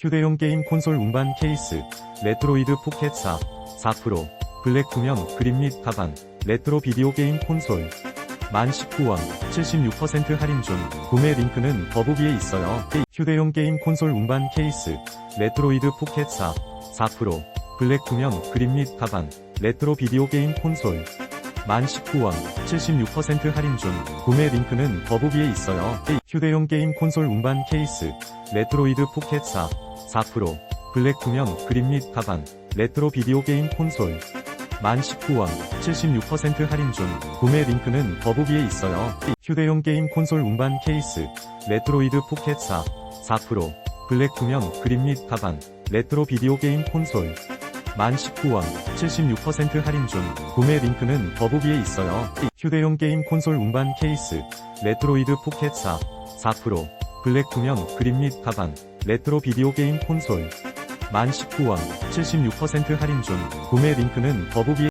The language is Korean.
휴대용 게임 콘솔 운반 케이스, 레트로이드 포켓 4, 4 프로, 블랙 투명 그립 및 가방, 레트로 비디오 게임 콘솔. 만 19원, 76% 할인 중, 구매 링크는 더보기에 있어요. 휴대용 게임 콘솔 운반 케이스, 레트로이드 포켓 4, 4 프로, 블랙 투명 그립 및 가방, 레트로 비디오 게임 콘솔. 만 19원, 76% 할인 중, 구매 링크는 더보기에 있어요. 휴대용 게임 콘솔 운반 케이스, 레트로이드 포켓 4, 4프로, 블랙 투명 그립 및 가방, 레트로 비디오 게임 콘솔. 만 19원, 76% 할인 중, 구매 링크는 더보기에 있어요. 휴대용 게임 콘솔 운반 케이스, 레트로이드 포켓 4, 4프로, 블랙 투명 그립 및 가방, 레트로 비디오 게임 콘솔. 만 19원, 76% 할인 중, 구매 링크는 더보기에 있어요. 휴대용 게임 콘솔 운반 케이스, 레트로이드 포켓 4, 4프로, 블랙 투명 그립 및 가방, 레트로 비디오 게임 콘솔. 만 19원, 76% 할인 중, 구매 링크는 더보기에